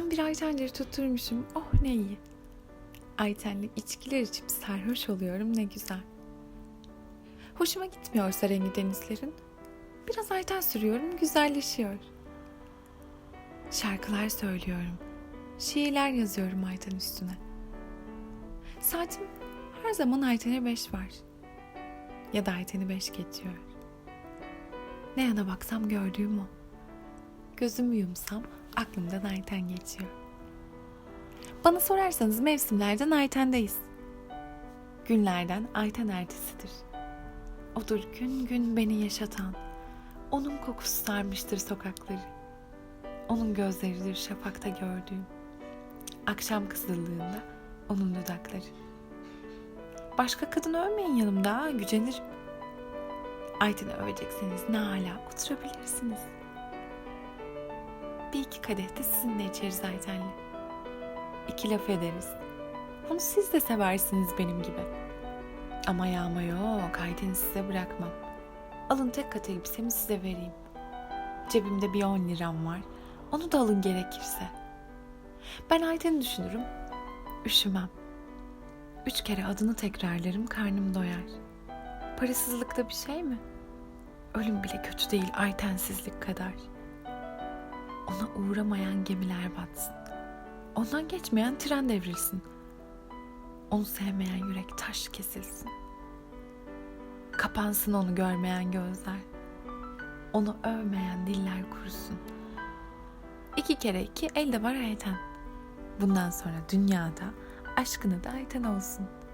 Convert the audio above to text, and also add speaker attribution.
Speaker 1: Ben bir Aytenleri tutturmuşum. Oh ne iyi. Aytenli içkiler içip sarhoş oluyorum ne güzel. Hoşuma gitmiyorsa rengi denizlerin. Biraz Ayten sürüyorum güzelleşiyor. Şarkılar söylüyorum. Şiirler yazıyorum Ayten üstüne. Saatim her zaman Ayten'e beş var. Ya da Ayten'i beş geçiyor. Ne yana baksam gördüğüm o. Gözümü yumsam aklımdan Ayten geçiyor. Bana sorarsanız mevsimlerden Ayten'deyiz. Günlerden Ayten ertesidir. Odur gün gün beni yaşatan. Onun kokusu sarmıştır sokakları. Onun gözleridir şafakta gördüğüm. Akşam kızıllığında onun dudakları. Başka kadın övmeyin yanımda, gücenirim. Ayten'i övecekseniz ne hala oturabilirsiniz. Bir iki kadeh de sizinle içeriz Ayten'le. İki laf ederiz. Onu siz de seversiniz benim gibi. Ama yağma yok, Ayten'i size bırakmam. Alın tek kat elbisemi size vereyim. Cebimde bir on liram var. Onu da alın gerekirse. Ben Ayten'i düşünürüm. Üşümem. Üç kere adını tekrarlarım karnım doyar. Parasızlıkta bir şey mi? Ölüm bile kötü değil Aytensizlik kadar. Ona uğramayan gemiler batsın. Ondan geçmeyen tren devrilsin. Onu sevmeyen yürek taş kesilsin. Kapansın onu görmeyen gözler. Onu övmeyen diller kurusun. İki kere iki elde var Ayten. Bundan sonra dünyada aşkını da Ayten olsun.''